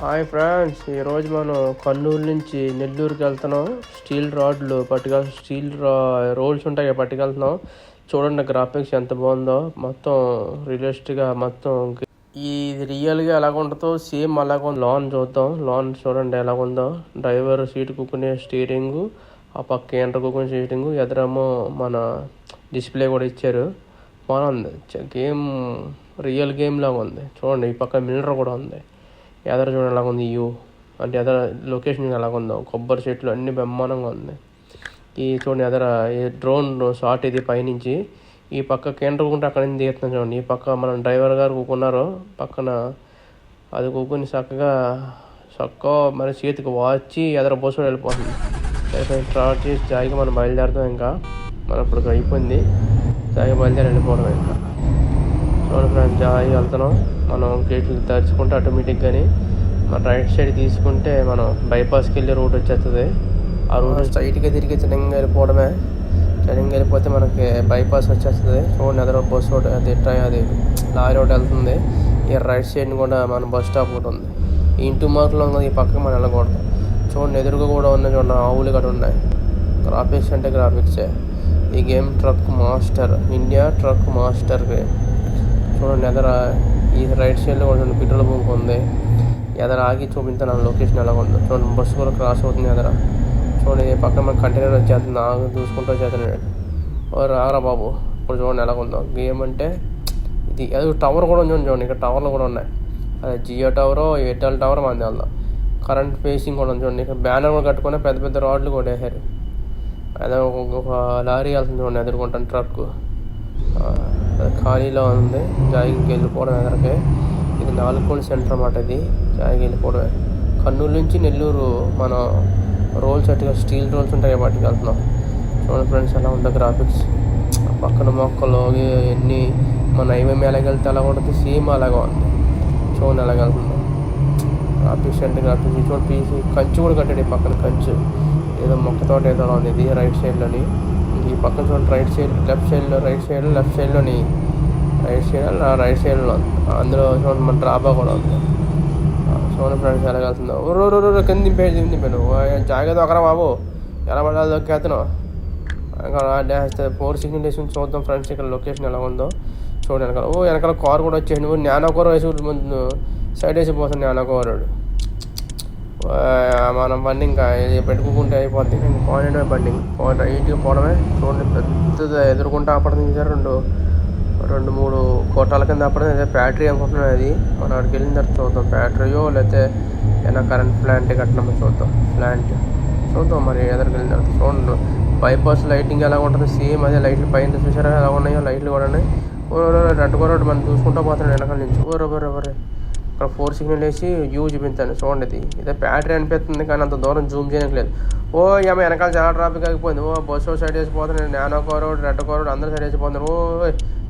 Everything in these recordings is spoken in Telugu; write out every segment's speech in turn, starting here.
హాయ్ ఫ్రెండ్స్ ఈరోజు మనం కర్నూలు నుంచి నెల్లూరుకి వెళ్తున్నాం. స్టీల్ రాడ్లు పట్టుకెళ్ స్టీల్ రా రోల్స్ ఉంటాయి పట్టుకెళ్తున్నాం. చూడండి గ్రాఫిక్స్ ఎంత బాగుందో. మొత్తం రియలిస్టిక్గా మొత్తం ఇది రియల్గా ఎలాగ ఉంటుందో సేమ్ అలాగ ఉంది. లాన్ చూద్దాం. లాన్ చూడండి ఎలాగ ఉందో. డ్రైవర్ సీట్ కూకునే స్టీరింగ్ ఆ పక్క ఎంటర్ కూకునే స్టీరింగ్ ఎదురేమో మన డిస్ప్లే కూడా ఇచ్చారు. బాగుంది. గేమ్ రియల్ గేమ్ లాగా ఉంది. చూడండి ఈ పక్క మిల్లర్ కూడా ఉంది. ఎదర చూడండి ఎలాగ ఉంది యూ. అంటే ఎదర లొకేషన్ ఎలాగ ఉందో. కొబ్బరి చెట్లు అన్ని బ్రహ్మాండంగా ఉంది. ఈ చూడండి ఎదర ఈ డ్రోన్ షాట్ ఇది పైనుంచి ఈ పక్క కేంద్ర కూకుంటే అక్కడ నుంచి తీస్తున్నాం చూడండి. ఈ పక్క మనం డ్రైవర్ గారు కూకున్నారు పక్కన అది కూకుని చక్కగా చక్క మరి చేతికి వాచి ఎదర బస్సు వెళ్ళిపోతుంది. ట్రావెల్ చేసి జాయిగా మనం బయలుదేరుతాం ఇంకా. మనం ఇప్పుడు అయిపోయింది. జాయిగా బయలుదేరి వెళ్ళిపోవడం ఇంకా. చూడండి ఫ్రెండ్స్ జాయి వెళ్తున్నాం. మనం గేట్లు తెరుచుకుంటే ఆటోమేటిక్గానే మన రైట్ సైడ్ తీసుకుంటే మనం బైపాస్కి వెళ్ళే రూట్ వచ్చేస్తుంది. ఆ రూట్ స్ట్రైట్గా తిరిగి చిన్నంగా వెళ్ళిపోవడమే. చిన్నంగా వెళ్ళిపోతే మనకి బైపాస్ వచ్చేస్తుంది. చూడండి ఎదురు బస్ రోడ్ అది ట్రై అది లారీ రోడ్ వెళ్తుంది. ఈ రైట్ సైడ్ కూడా మన బస్ స్టాప్ ఒకటి ఉంది. ఈ ఇంటి మార్కులో ఉన్నది ఈ పక్కకి మనం వెళ్ళకూడదు. చూడండి ఎదురుగా కూడా ఉన్నాయి చూడండి ఆవులు కూడా ఉన్నాయి. గ్రాఫిక్స్ అంటే గ్రాఫిక్సే ఈ game truck master India truck master game చూడండి ఎదర ఈ రైట్ సైడ్లో కూడా పెట్రోల్ బంక్ ఉంది. ఎదర ఆగి చూపించాను లొకేషన్ ఎలా ఉందో చూడండి బస్సు కూడా క్రాస్ అవుతుంది ఎదర. చూడండి పక్కన మన కంటైనర్ వచ్చేస్తుంది ఆగి చూసుకుంటూ వచ్చేస్తున్నాడు ఓ రారా బాబు. ఇప్పుడు చూడండి ఎలా ఉందో గేమ్ అంటే ఇది అది టవర్ కూడా ఉంది చూడండి ఇక్కడ టవర్లు కూడా ఉన్నాయి. అదే జియో టవర్ ఎయిర్టెల్ టవర్ మంది వెళ్దాం కరెంట్ ఫేసింగ్ కూడా ఉంది చూడండి ఇక్కడ బ్యానర్ కూడా కట్టుకొని పెద్ద పెద్ద రాడ్లు కూడా వేసారు అదే ఒక ఒక లారీ వెళ్తుంది చూడండి ఎదుర్కొంటాను ట్రక్ ఖాళీలో ఉంది. జాయికి వెళ్ళిపోవడం ఎదరకే. ఇది నాలుగోని సెంటర్ అన్నమాట ఇది. జాయికి వెళ్ళిపోవడమే. కర్నూలు నుంచి నెల్లూరు మనం రోల్స్ అట్టుగా స్టీల్ రోల్స్ ఉంటాయి వాటికి వెళ్తున్నాం. చూడండి ఫ్రెండ్స్ ఎలా ఉంటాయి గ్రాఫిక్స్. పక్కన మొక్కలు ఎన్ని మన ఏమేమి ఎలాగెళ్తే అలా ఉంటుంది. సేమ్ అలాగే ఉంది. చూడండి ఎలాగ వెళ్తుందో. గ్రాఫిక్స్ అంటే గ్రాఫిక్స్. చూడండి పీసీ కంచు కూడా కట్టాడు ఈ పక్కన కంచు. ఏదో మొక్కతోట ఏదో ఉంది. ఇది రైట్ సైడ్లోని. ఈ పక్కన చూడండి రైట్ సైడ్ లెఫ్ట్ సైడ్లో రైట్ సైడ్ లెఫ్ట్ సైడ్లోని రైట్ సైడ్ రైట్ సైడ్లో ఉంది అందులో చూడండి మన డ్రాబా కూడా ఉంది. చూడండి ఫ్రెండ్స్ వెళ్ళగలుగుతుందో రో రో రో కింద దింపే దింపి దింపాను జాగ్రత్త ఒకరా బాబు. ఎలా పడాలి దొక్కేతను ఇంకా ఫోర్ సిగ్నల్ వేసుకుని చూద్దాం ఫ్రెండ్స్ ఇక్కడ లొకేషన్ ఎలా ఉందో. చూడండి వెనకాల. ఓ వెనకాల కార్ కూడా వచ్చేయండి ఓ నానో కార్ వేసి ముందు సైడ్ వేసి పోతాను నానో కార్ మనం బండి ఇంకా పెట్టుకుంటే అయిపోతుంది పాయింట్ పోయిన పాయింట్ రైట్గా పోవడమే. చూడండి పెద్దది ఎదుర్కొంటే అప్పటి నుంచి రెండు రెండు మూడు కోటాల కింద అప్పుడు అయితే బ్యాటరీ అనుకుంటున్నాను అది. మనం అక్కడికి వెళ్ళిన తర్వాత చూద్దాం. బ్యాటరీయో లేకపోతే ఏదైనా కరెంట్ ప్లాంట్ కట్టినామో చూద్దాం. ప్లాంట్ చూద్దాం మరి ఎదరికి వెళ్ళిన తర్వాత చూడండి. బైపాస్ లైటింగ్ ఎలా ఉంటుంది? సేమ్ అదే లైట్లు పైన చూసారా? ఎలా ఉన్నాయో లైట్లు కూడా ఉన్నాయి. ఓ రెడ్ కూడా మనం చూసుకుంటూ పోతున్నాడు వెనకాల నుంచి. ఓ రబ్బర్ ఇక్కడ ఫోర్ సిగ్నల్ వేసి యూ చూపించాను చూడండి ఇది. ఇదే బ్యాటరీ అనిపిస్తుంది కానీ అంత దూరం జూమ్ చేయట్లేదు ఓ ఏమో వెనకాల చాలా ట్రాఫిక్ అయిపోయింది ఓ బస్సు సైడ్ వేసిపోతున్నాడు నానో కోరోడ్ రెడ్ కోరోడ్ అందరూ సైడ్ వేసిపోతున్నారు ఓ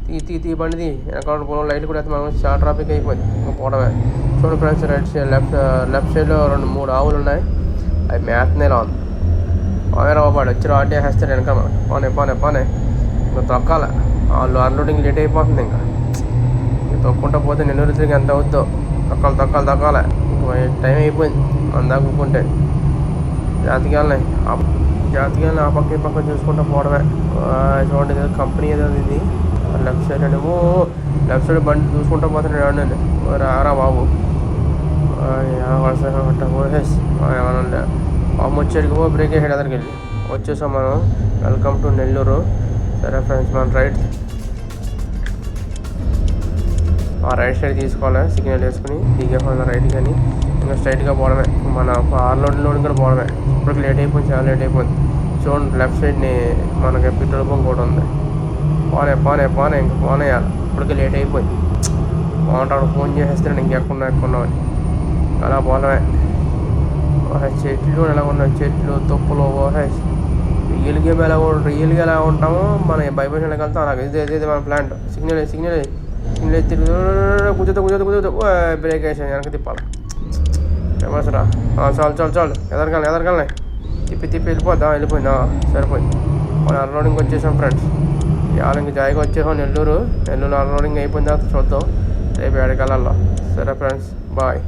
తీ తీ తీ బండిది వెనకాల పోవడం లైట్లు కూడా మనం చాలా ట్రాఫిక్ అయిపోయింది. పోవడమే. చూడండి friends right side left left సైడ్లో రెండు మూడు ఆవులు ఉన్నాయి. అవి మేతనేలా ఉంది పోయినా బాబాడు వచ్చి రాటే వేసేస్తారు వెనక మనకి పోనే పోనే పోనే. ఇంకా తొక్కాల. వాళ్ళు అన్లోడింగ్ లేట్ అయిపోతుంది ఇంకా. తొక్కుంటా పోతే నెల్లూరు తిరిగి ఎంత అవుద్దో. తొక్కాలి తొక్కాలి తొక్కాలి. టైం అయిపోయింది. అందా కూకుంటే జాతకాలని వెళ్ళినాయి ఆ పక్క ఈ పక్క చూసుకుంటూ పోవడమే. చూడండి కంపెనీ ఏదో ఇది. లెఫ్ట్ సైడ్ అని ఓ లెఫ్ట్ సైడ్ బండి చూసుకుంటూ పోతున్నాడు ఏమండి రారా బాబు ఏమన్నా బాబు వచ్చేటికి పో బ్రేక్ వేసాడు అతనికి వెళ్ళి. వచ్చేసాం మనం. వెల్కమ్ టు నెల్లూరు సరే ఫ్రెండ్స్ మనం రైట్ ఆ రైట్ సైడ్ తీసుకోవాలి? సిగ్నల్ వేసుకుని దిగేపోయిన రైట్ కానీ ఇంకా స్ట్రైట్గా పోవడమే. మన ఆర్ లోడ్ లోడ్ కూడా పోవడమే. ఇప్పటికి లేట్ అయిపోయింది చాలా లేట్ అయిపోయింది. చూడండి లెఫ్ట్ సైడ్ని మనకి పెట్రోల్ బంక్ కూడా ఉంది. పోనే పోనే పోనే ఇంక పోనేయాలి ఇప్పటికి లేట్ అయిపోయింది బాగుంటాడు ఫోన్ చేసేస్తున్నాడు ఇంకెక్కున్నా ఎక్కున్నావు అని. అలా పోవడమే చెట్లు ఎలా ఉన్నాయి? చెట్లు తుప్పలు ఓహే. రియల్ గేమ్ ఎలా రియల్గా ఎలా ఉంటామో మన బైబేషన్ వెళ్తాం. నాకు ఇదే ఇదే మన ప్లాంట్ సిగ్నల్ సిగ్నల్ సిగ్నల్ ఎత్తి కుదురుతా కుదురుతా కుదురుతా బ్రేక్ వేసాను వెనక తిప్పాలి. ఫేమస్ రా. చాలు చాలు చాలు. ఎదరకాలి ఎదరకాలి తిప్పి తిప్పి వెళ్ళిపోద్దా వెళ్ళిపోయిందా? సరిపోయింది. మనం అన్లోడింగ్ వచ్చేసాం ఫ్రెండ్స్ ఇవాళ ఇంక జాయిగా వచ్చేసాం నెల్లూరు. నెల్లూరు అన్లోడింగ్ అయిపోయిన తర్వాత చూద్దాం. రేపు ఏడకెళ్ళాలో సరే ఫ్రెండ్స్ బాయ్.